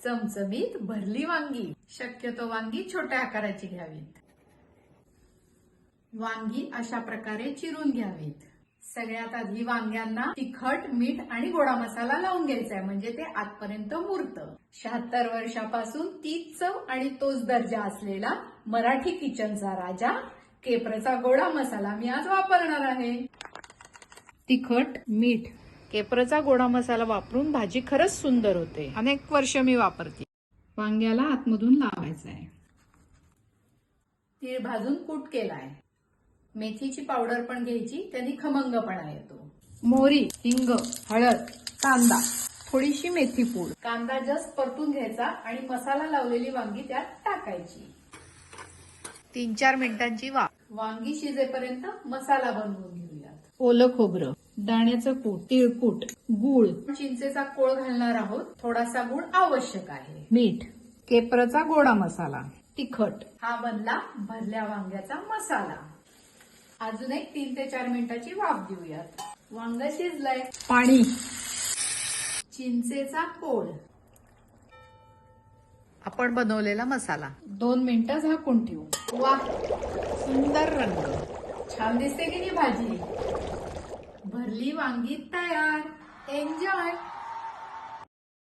चमचमीत भरली वांगी. शक्यतो वांगी छोट्या आकाराची घ्यावीत. वांगी अशा प्रकारे चिरून घ्यावीत. सगळ्यात आधी वांग्यांना तिखट मीठ आणि गोडा मसाला लावून घ्यायचा आहे म्हणजे ते आजपर्यंत मुरतं. शहात्तर वर्षापासून तीच चव आणि तोच दर्जा असलेला मराठी किचनचा राजा केपरचा गोडा मसाला मी आज वापरणार आहे. तिखट मीठ केप्रचा गोडा मसाला वापरून भाजी खरंच सुंदर होते. अनेक वर्ष मी वापरते. वांग्याला आतमधून लावायचं आहे तीळ भाजून कूट केलाय. मेथीची पावडर पण घ्यायची त्यांनी खमंगपणा येतो. मोहरी हिंग हळद कांदा थोडीशी मेथी पूड. कांदा जस्ट परतून घ्यायचा आणि मसाला लावलेली वांगी त्यात टाकायची. तीन चार मिनिटांची वा वांगी शिजेपर्यंत मसाला बनवून घेऊयात. ओलं खोबरं. दाण्याचं कूट तिळकूट गुळ. चिंचेचा कोळ घालणार आहोत. थोडासा गुळ आवश्यक आहे. मीठ केप्रचा गोडा मसाला तिखट. हा बनला भरल्या वांग्याचा मसाला. अजून एक तीन ते चार मिनिटाची वाफ देऊयात. वांग शिजलंय. पाणी. चिंचेचा कोळ. आपण बनवलेला मसाला. दोन मिनिटं झाकून ठेवू. वा सुंदर रंग. छान दिसते की नाही भाजी? आपली वांगी तयार. एन्जॉय